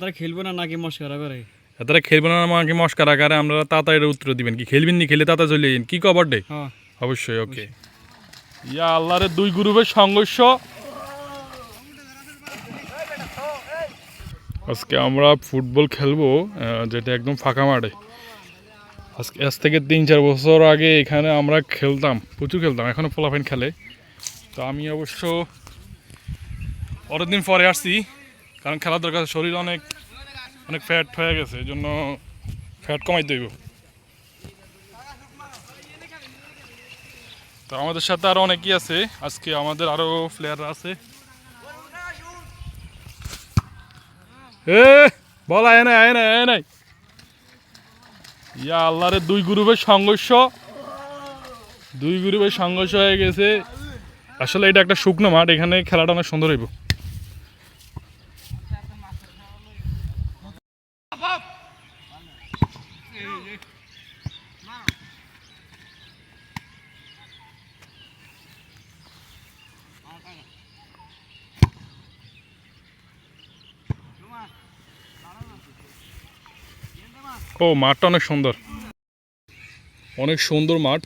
তারা খেলবে না নাকি মস্করা করে? তারা খেলবেন না আমাকে মস্কার আকারে আমরা তাড়াতাড়ি উত্তর দিবেন কি? খেলবেন নি? খেলে তাড়াতাড়ি চলে যাবেন। কি কবার ডে হ্যাঁ। অবশ্যই ওকে ইয়া আল্লাহরের দুই গ্রুপের সংঘর্ষ। আজকে আমরা ফুটবল খেলব যেটা একদম ফাঁকা মাঠে। আজকে আজ থেকে তিন চার বছর আগে এখানে আমরা খেলতাম প্রচুর খেলতাম এখনও ফলাফাইন খেলে। তো আমি অবশ্য অনেকদিন পরে আসছি। কারণ খেলার দরকার শরীর অনেক অনেক ফ্যাট হয়ে গেছে, এই জন্য ফ্যাট কমাইতে হইব। তো আমাদের সাথে আরও অনেকেই আছে, আজকে আমাদের আরও প্লেয়াররা আছে। এ, বল, আয় নাই আয় নাই আয় নাই। ইয়া আল্লাহরে দুই গ্রুপের সংঘর্ষ। দুই গ্রুপের সংঘর্ষ হয়ে গেছে। আসলে এটা একটা শুকনো মাঠ, এখানে খেলাটা অনেক সুন্দর হইব। ও, মাঠটা অনেক সুন্দর। অনেক সুন্দর মাঠ।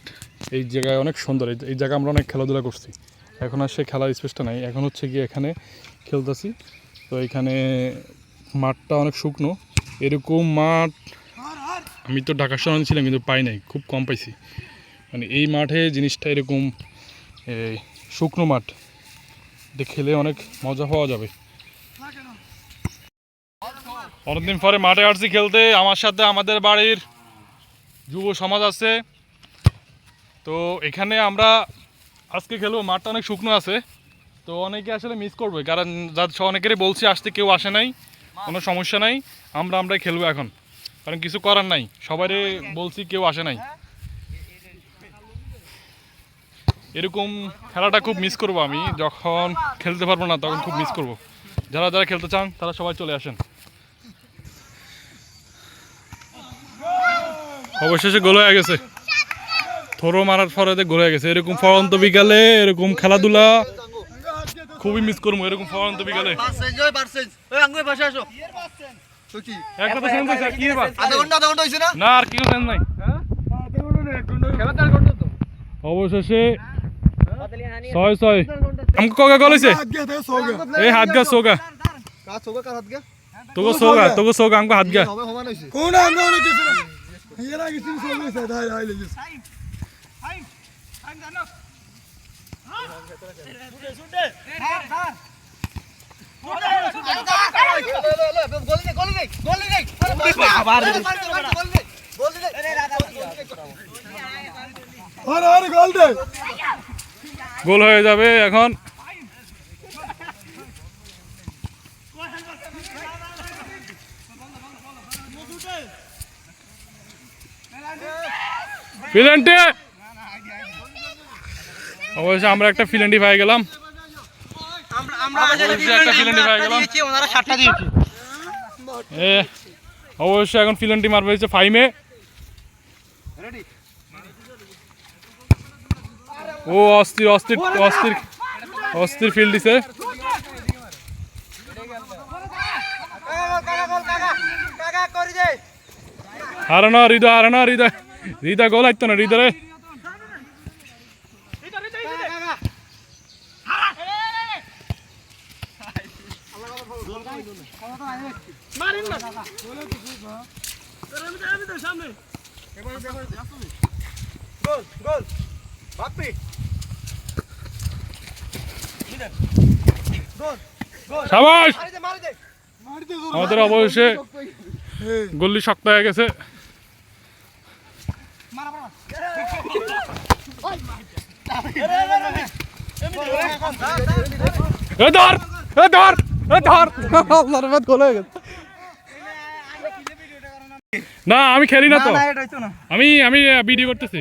এই জায়গায় অনেক সুন্দর। এই- জায়গায় আমরা অনেক খেলাধুলা করছি। এখন আর সে খেলার স্পেসটা নাই। এখন হচ্ছে কি এখানে খেলতেছি। তো এখানে মাঠটা অনেক শুকনো। এরকম মাঠ আমি তো ঢাকা শহরে ছিলাম, কিন্তু পাই নাই, খুব কম পাইছি। মানে এই মাঠে জিনিসটা এরকম শুকনো মাঠ, এটা খেলে অনেক মজা পাওয়া যাবে। অনেকদিন পরে মাঠে আসছি খেলতে, আমার সাথে আমাদের বাড়ির যুব সমাজ আছে। তো এখানে আমরা আজকে খেলব, মাঠটা অনেক শুকনো আছে। তো অনেকে আসলে মিস করবে, কারণ যাদের অনেকেরই বলছি, আসতে কেউ আসে নাই, কোনো সমস্যা নাই, আমরা আমরাই খেলব এখন। কারণ কিছু করার নাই। সবারই বলছি কেউ আসে নাই। এরকম খেলাটা খুব মিস করব আমি। যখন খেলতে পারব না, তখন খুব মিস করব। যারা যারা খেলতে চান, তারা সবাই চলে আসেন। অবশেষে গোল হয়ে গেছে। থরো মারার পরে গোল হয়ে গেছে। এরকম ফরন্ত বিকালে, এরকম খেলাধুলা খুবই মিস করব। এরকম ফরন্ত বিকালে। পার্সেন্ট ওই পার্সেন্ট ওই আঙ্গুই পাশে আসো তো কি একটা তো শুনতে চাই, কি এবার? আধা ঘণ্টা আধা ঘণ্টা হইছে না না আর কেউ সেন্স নাই খেলা চার ঘণ্টা তো অবশেষে ছয় ছয় আমাকে কগা গোল হয়েছে এই হাত গা সোগা কাজ হোক কার হাত গে তোকে সোগা তোকে সোগা আমাকে হাত গা হবে সমান হইছে কোন আন্দোলন কিছু না এর আগে সিম সব হয়েছে তাই আই লেগেছে গোলি দে গোলি দে গোলি দে বাবার গোলি দে গোলি দে আরে আরে গোল দে গোল হয়ে যাবে এখন। ফিলেন্টি। অবশ্যই আমরা একটা ফিলেন্টি পাই গেলাম। আমরা আমরা একটা ফিলেন্টি পাই গেলাম। ওনারা সাতটা দিয়েছি। এ, অবশ্যই এখন ফিলেন্টি মারবে হচ্ছে ফাইমে। ও, অস্থির অস্থির অস্থির অস্থির ফিল্ড দিছে। হারানো, হৃদয় হারানো, হৃদয়। হৃদয় গোল হাইতো না, হৃদয় গোল গোল সাবাস আমাদের অবশ্যই গল্লি শক্ত হয়ে গেছে। ধর ধর। ধর। আল্লাহর বাদ গোল হয়ে গেছে। না আমি খেলি না তো। আমি আমি ভিডিও করতেছি।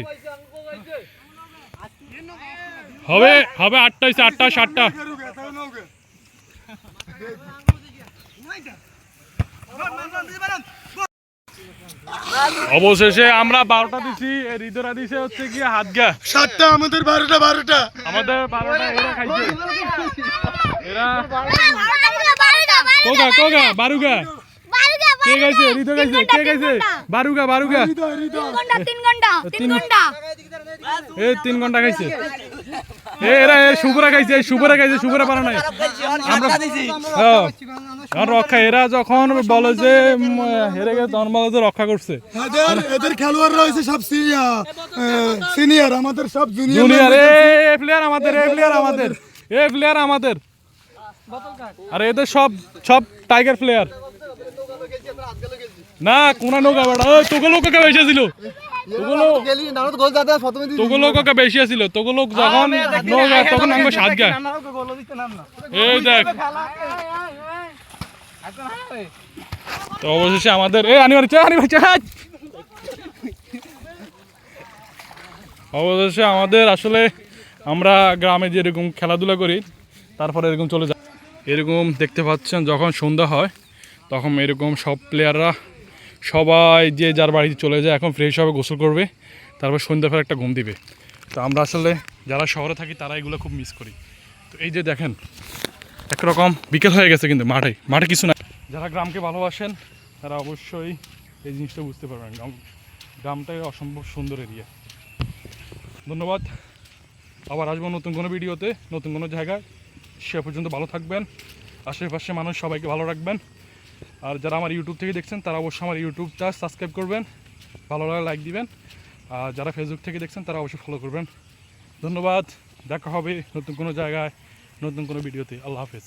হবে হবে আটটা হয়েছে আটটা সাতটা। অবশেষে আমরা বারোটা দিছি এর হৃদয়রা দিছে হচ্ছে কি হাত গা। সাতটা আমাদের বারোটা বারোটা। আমাদের বারোটা এরা খাইছে। বারোটা কোগা কোগা? বারুগা। কে গাইছে রিতো গাইছে কে গাইছে বারুগা বারুগা। হৃদয় হৃদয় ঘণ্টা তিন ঘণ্টা তিন ঘণ্টা। এ তিন ঘণ্টা খাইছে এ এরা এ শুভরা খাইছে এই খাইছে শুভরা পারে নাই। আমরা হ্যাঁ। কারণ রক্ষা এরা যখন বলে যে হেরে গেছে তখন বলে যে রক্ষা করছে। এদের খেলোয়াড় রয়েছে সব সিনিয়র আমাদের সব জুনিয়র জুনিয়র এ প্লেয়ার আমাদের এ প্লেয়ার আমাদের এ প্লেয়ার আমাদের। আর এদের সব সব টাইগার প্লেয়ার না কোনা নৌকা বেড়া। ওই তোকে লোক কাকা বেশি ছিল তোকে বেশি ছিল তোকে লোক যখন নৌকা তখন আমাকে সাত গায় এই দেখ। তো অবশেষে আমাদের এই আনিবার চা আনিবার চা। অবশেষে আমাদের আসলে আমরা গ্রামে যেরকম খেলাধুলা করি তারপরে এরকম চলে যায় এরকম দেখতে পাচ্ছেন যখন সন্ধ্যা হয়, তখন এরকম সব প্লেয়াররা সবাই যে যার বাড়িতে চলে যায়, এখন ফ্রেশ হবে, গোসল করবে, তারপর সন্ধ্যা সন্ধ্যাবেলা একটা ঘুম দিবে। তো আমরা আসলে যারা শহরে থাকি, তারা এগুলো খুব মিস করি। তো এই যে দেখেন, একরকম বিকেল হয়ে গেছে কিন্তু মাঠে মাঠে কিছু না। যারা গ্রামকে ভালোবাসেন, তারা অবশ্যই এই জিনিসটা বুঝতে পারবেন। গ্রাম, গ্রামটাই অসম্ভব সুন্দর এরিয়া ধন্যবাদ। আবার আসব নতুন কোনো ভিডিওতে নতুন কোনো জায়গায়। সে পর্যন্ত ভালো থাকবেন, আশেপাশে মানুষ সবাইকে ভালো রাখবেন। আর যারা আমার ইউটিউব থেকে দেখছেন, তারা অবশ্যই আমার ইউটিউবটা সাবস্ক্রাইব করবেন, ভালো লাগলে লাইক দিবেন। আর যারা ফেসবুক থেকে দেখছেন, তারা অবশ্যই ফলো করবেন। ধন্যবাদ, দেখা হবে নতুন কোনো জায়গায়, নতুন কোনো ভিডিওতে। আল্লাহ হাফেজ।